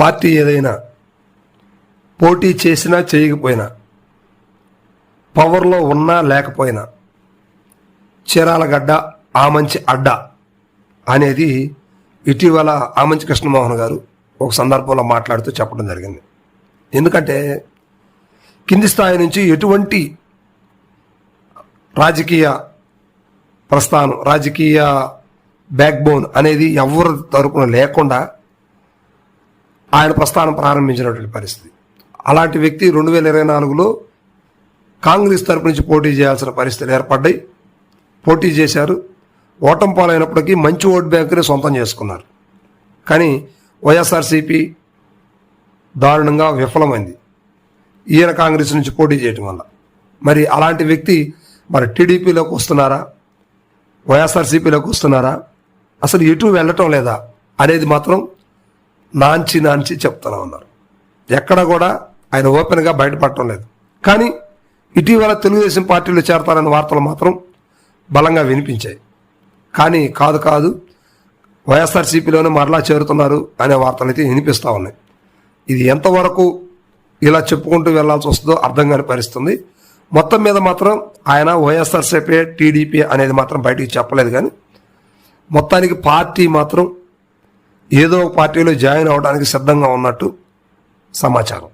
Party ఏదైనా పోటీ చేసినా చేయకపోయినా పవర్లో ఉన్నా లేకపోయినా చీరాలగడ్డ ఆమంచి అడ్డ అనేది ఇటీవల ఆమంచి కృష్ణమోహన్ గారు ఒక సందర్భంలో మాట్లాడుతూ చెప్పడం జరిగింది. ఎందుకంటే కింది స్థాయి నుంచి ఎటువంటి రాజకీయ ప్రస్థానం రాజకీయ బ్యాక్బోన్ అనేది ఎవరి తరపున లేకుండా ఆయన ప్రస్థానం ప్రారంభించినటువంటి పరిస్థితి. అలాంటి వ్యక్తి రెండు వేల ఇరవై నాలుగులో కాంగ్రెస్ తరపు నుంచి పోటీ చేయాల్సిన పరిస్థితులు ఏర్పడ్డాయి. పోటీ చేశారు. ఓటం పాలైనప్పటికీ మంచి ఓట్ బ్యాంకునే సొంతం చేసుకున్నారు. కానీ వైఎస్ఆర్సీపీ దారుణంగా విఫలమైంది. ఈయన కాంగ్రెస్ నుంచి పోటీ చేయటం వల్ల. మరి అలాంటి వ్యక్తి మరి టీడీపీలోకి వస్తున్నారా? వైఎస్ఆర్సీపీలోకి వస్తున్నారా? అసలు ఎటు వెళ్ళటం లేదా? అనేది మాత్రం నాంచి నాంచి చెప్తూనే ఉన్నారు. ఎక్కడ కూడా ఆయన ఓపెన్గా బయటపడటం లేదు. కానీ ఇటీవల తెలుగుదేశం పార్టీలో చేరతారనే వార్తలు మాత్రం బలంగా వినిపించాయి. కానీ కాదు కాదు వైఎస్ఆర్సీపీలోనే మరలా చేరుతున్నారు అనే వార్తలు అయితే వినిపిస్తూ ఉన్నాయి. ఇది ఎంతవరకు ఇలా చెప్పుకుంటూ వెళ్ళాల్సి వస్తుందో అర్థం కాని పరిస్థితుంది. మొత్తం మీద మాత్రం ఆయన వైఎస్ఆర్సీపీ టీడీపీ అనేది మాత్రం బయటికి చెప్పలేదు కానీ మొత్తానికి పార్టీ మాత్రం ఏదో ఒక పార్టీలో జాయిన్ అవడానికి సిద్ధంగా ఉన్నట్టు సమాచారం.